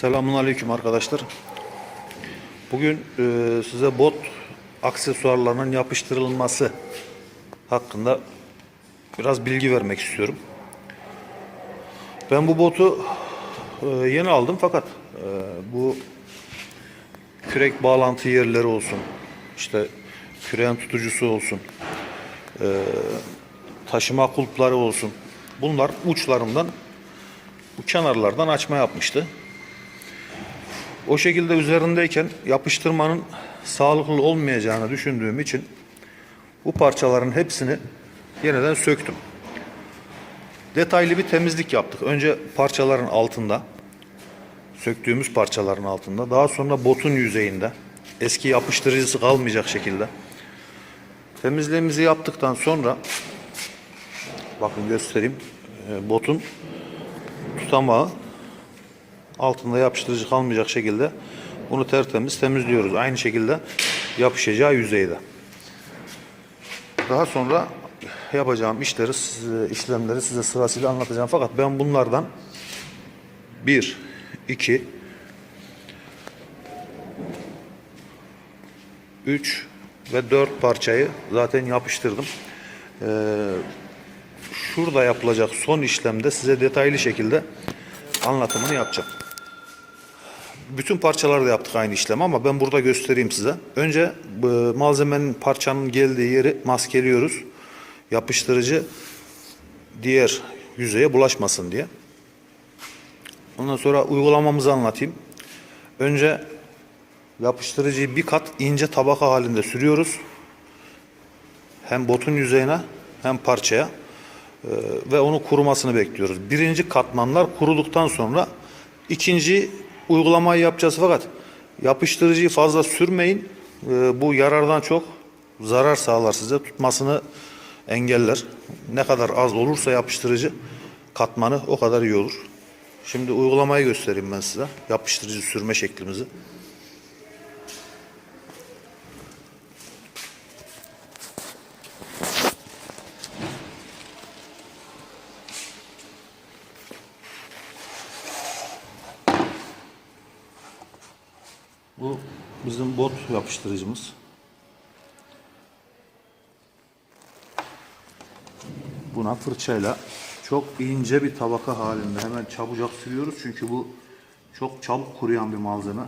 Selamun Aleyküm arkadaşlar. Bugün e, size bot aksesuarlarının yapıştırılması hakkında biraz bilgi vermek istiyorum. Ben bu botu e, yeni aldım fakat e, bu kürek bağlantı yerleri olsun, işte küreğin tutucusu olsun, e, taşıma kulpları olsun. Bunlar uçlarından, bu kenarlardan açma yapmıştı. O şekilde üzerindeyken yapıştırmanın sağlıklı olmayacağını düşündüğüm için bu parçaların hepsini yeniden söktüm. Detaylı bir temizlik yaptık. Önce parçaların altında, söktüğümüz parçaların altında, daha sonra botun yüzeyinde, eski yapıştırıcısı kalmayacak şekilde temizliğimizi yaptıktan sonra bakın göstereyim. Ee, Botun tutamağı altında yapıştırıcı kalmayacak şekilde bunu tertemiz temizliyoruz. Aynı şekilde yapışacağı yüzeyde. Daha sonra yapacağım işleri, işlemleri size sırasıyla anlatacağım. Fakat ben bunlardan bir, iki, üç ve dört parçayı zaten yapıştırdım. Ee, şurada yapılacak son işlemde size detaylı şekilde anlatımını yapacağım. Bütün parçaları da yaptık aynı işlem ama ben burada göstereyim size. Önce bu malzemenin parçanın geldiği yeri maskeliyoruz. Yapıştırıcı diğer yüzeye bulaşmasın diye. Ondan sonra uygulamamızı anlatayım. Önce yapıştırıcıyı bir kat ince tabaka halinde sürüyoruz. Hem botun yüzeyine hem parçaya Ee, ve onu kurumasını bekliyoruz. Birinci katmanlar kuruduktan sonra ikinci uygulamayı yapacağız fakat yapıştırıcıyı fazla sürmeyin. Ee, bu yarardan çok zarar sağlar size. Tutmasını engeller. Ne kadar az olursa yapıştırıcı katmanı o kadar iyi olur. Şimdi uygulamayı göstereyim ben size. Yapıştırıcı sürme şeklimizi. Bu bizim bot yapıştırıcımız. Buna fırçayla çok ince bir tabaka halinde hemen çabucak sürüyoruz çünkü bu çok çabuk kuruyan bir malzeme.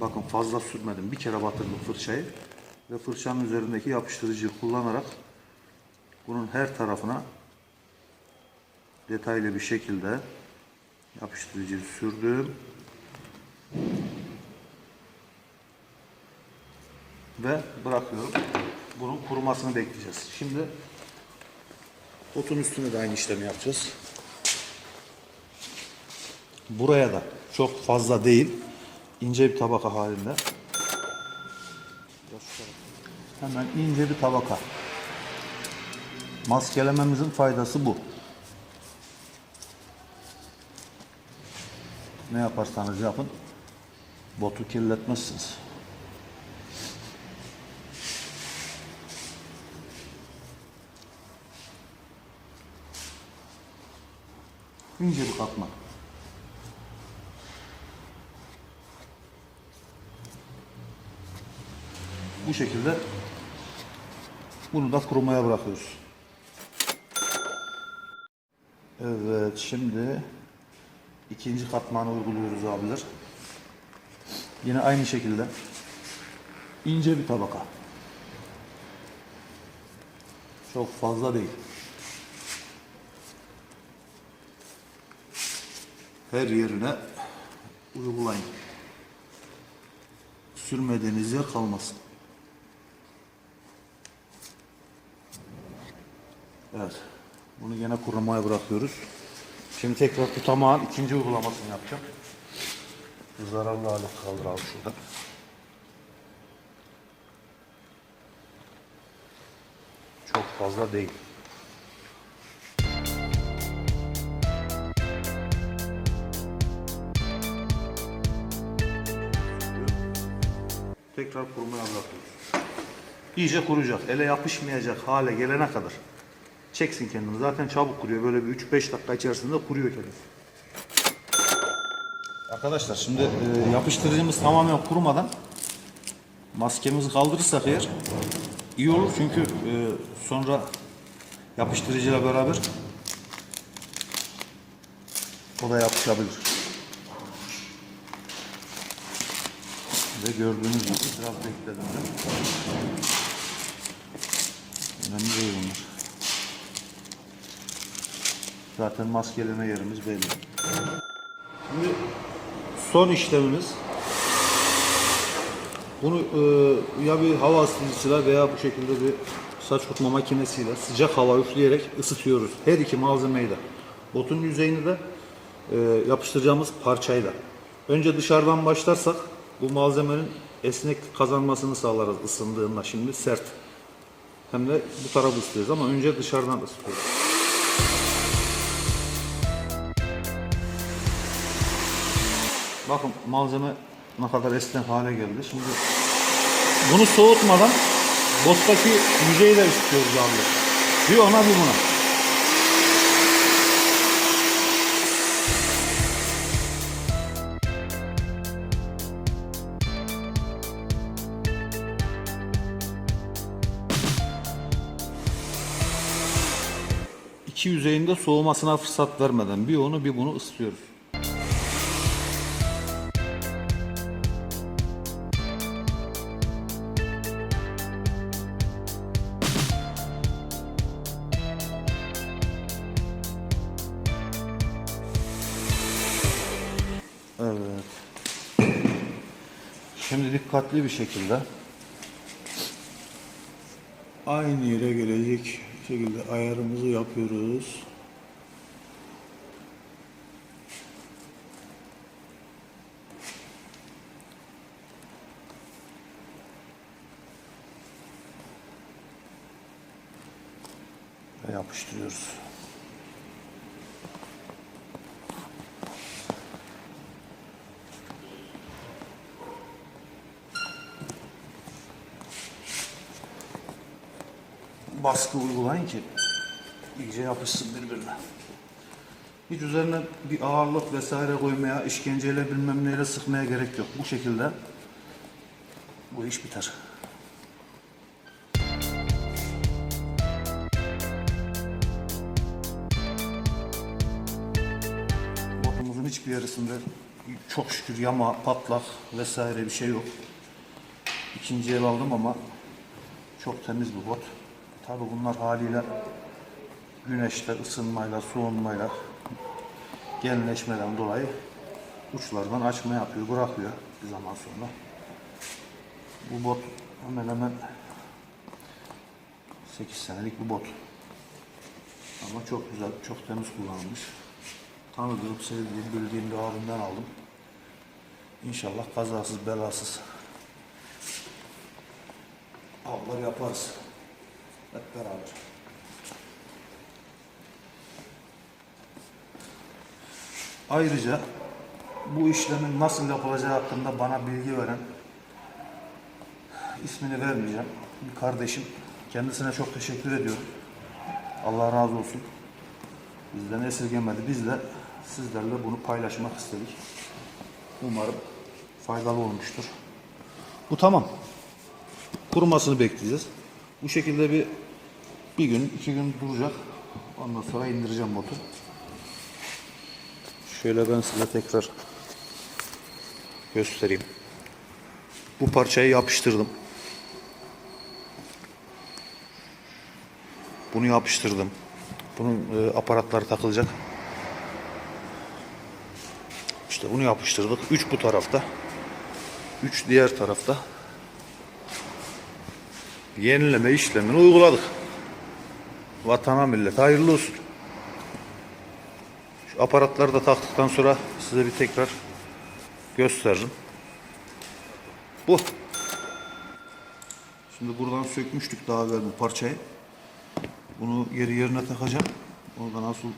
Bakın fazla sürmedim. Bir kere batırdım fırçayı ve fırçanın üzerindeki yapıştırıcıyı kullanarak bunun her tarafına detaylı bir şekilde yapıştırıcıyı sürdüm. Ve bırakıyorum. Bunun kurumasını bekleyeceğiz. Şimdi otun üstüne de aynı işlemi yapacağız. Buraya da çok fazla değil, ince bir tabaka halinde. Hemen ince bir tabaka. Maskelememizin faydası bu. Ne yaparsanız yapın, botu kirletmezsiniz. İnce bir katman. Bu şekilde bunu da kurumaya bırakıyoruz. Evet şimdi ikinci katmanı uyguluyoruz abiler. Yine aynı şekilde ince bir tabaka. Çok fazla değil. Her yerine uygulayın. Sürmediğiniz yer kalmasın. Evet. Bunu yine kurumaya bırakıyoruz. Şimdi tekrar tutamağın ikinci uygulamasını yapacağım. Bu zararlı hale kaldıralım şurada. Çok fazla değil. Tekrar kurumaya bırakıyoruz. İyice kuruyacak. Ele yapışmayacak hale gelene kadar. Çeksin kendini. Zaten çabuk kuruyor. Böyle bir 3-5 dakika içerisinde kuruyor kendisi. Arkadaşlar şimdi e, yapıştırıcımız tamamen kurumadan maskemizi kaldırırsak eğer iyi olur çünkü e, sonra yapıştırıcıyla beraber o da yapışabilir. Ve gördüğünüz gibi biraz bekledim. Önemli değil bunlar. Zaten maskeleme yerimiz belli. Son işlemimiz bunu e, ya bir hava ısıtıcısıyla veya bu şekilde bir saç kurutma makinesiyle sıcak hava üfleyerek ısıtıyoruz. Her iki malzemeyi de. Botun yüzeyini de e, yapıştıracağımız parçayı da. Önce dışarıdan başlarsak bu malzemenin esneklik kazanmasını sağlarız ısındığında. Şimdi sert. Hem de bu tarafı ısıtıyoruz ama önce dışarıdan ısıtıyoruz. Bakın malzeme ne kadar esnek hale geldi. Şimdi bunu soğutmadan bottaki yüzeyi de ısıtıyoruz abi. Bir ona bir buna. İki yüzeyinde soğumasına fırsat vermeden bir onu bir bunu ısıtıyoruz. Dikkatli bir şekilde Aynı yere gelecek şekilde ayarımızı yapıyoruz. ve yapıştırıyoruz. Baskı uygulayın ki iyice yapışsın birbirine. Hiç üzerine bir ağırlık vesaire koymaya, işkenceyle bilmem neyle sıkmaya gerek yok. Bu şekilde bu iş biter. Botumuzun hiçbir yerisinde çok şükür yama, patlak vesaire bir şey yok. İkinci el aldım ama çok temiz bir bot. Tabi bunlar haliyle güneşte ısınmayla, soğunmayla, genleşmeden dolayı uçlardan açma yapıyor, bırakıyor bir zaman sonra. Bu bot hemen hemen 8 senelik bir bot. Ama çok güzel, çok temiz kullanılmış. Tanıdığım, sevdiğim, bildiğim bir abimden aldım. İnşallah kazasız, belasız avlar yaparız. Hep beraber. Ayrıca bu işlemin nasıl yapılacağı hakkında bana bilgi veren ismini vermeyeceğim. Bir kardeşim. Kendisine çok teşekkür ediyorum. Allah razı olsun. Bizden esirgemedi. Biz de sizlerle bunu paylaşmak istedik. Umarım faydalı olmuştur. Bu tamam. Kurumasını bekleyeceğiz. Bu şekilde bir bir gün, iki gün duracak. Ondan sonra indireceğim motoru. Şöyle ben size tekrar göstereyim. Bu parçayı yapıştırdım. Bunu yapıştırdım. Bunun e, aparatları takılacak. İşte bunu yapıştırdık. Üç bu tarafta. Üç diğer tarafta. Yenileme işlemini uyguladık. Vatana millet hayırlı olsun. Şu aparatları da taktıktan sonra size bir tekrar gösteririm. Bu. Şimdi buradan sökmüştük daha evvel bu parçayı. Bunu geri yerine takacağım. Onu da nasıl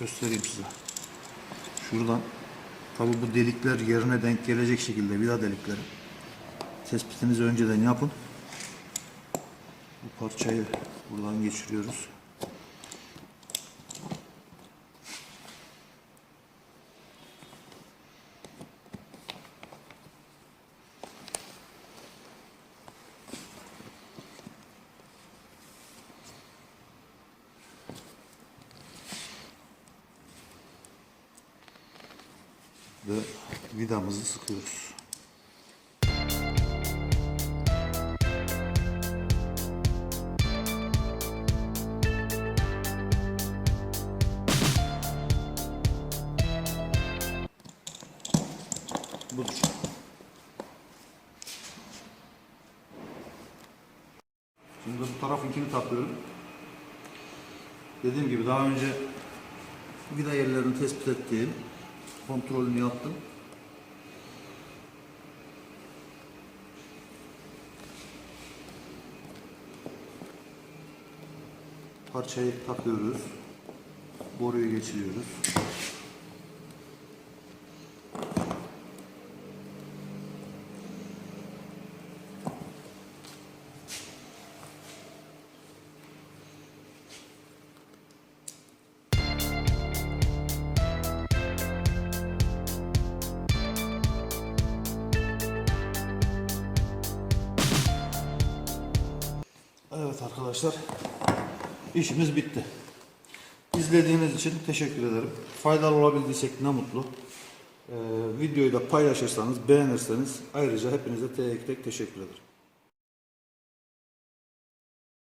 göstereyim size. Şuradan tabi bu delikler yerine denk gelecek şekilde vida delikleri. Tespitinizi önceden yapın. Bu parçayı buradan geçiriyoruz. ve vidamızı sıkıyoruz. Budur. Şimdi bu tarafınkini takıyorum. Dediğim gibi daha önce vida yerlerini tespit ettiğim kontrolünü yaptım. Parçayı takıyoruz. Boruyu geçiriyoruz. Evet arkadaşlar, işimiz bitti. İzlediğiniz için teşekkür ederim. Faydalı olabildiysek ne mutlu. Ee, videoyu da paylaşırsanız, beğenirseniz ayrıca hepinize tek tek teşekkür ederim.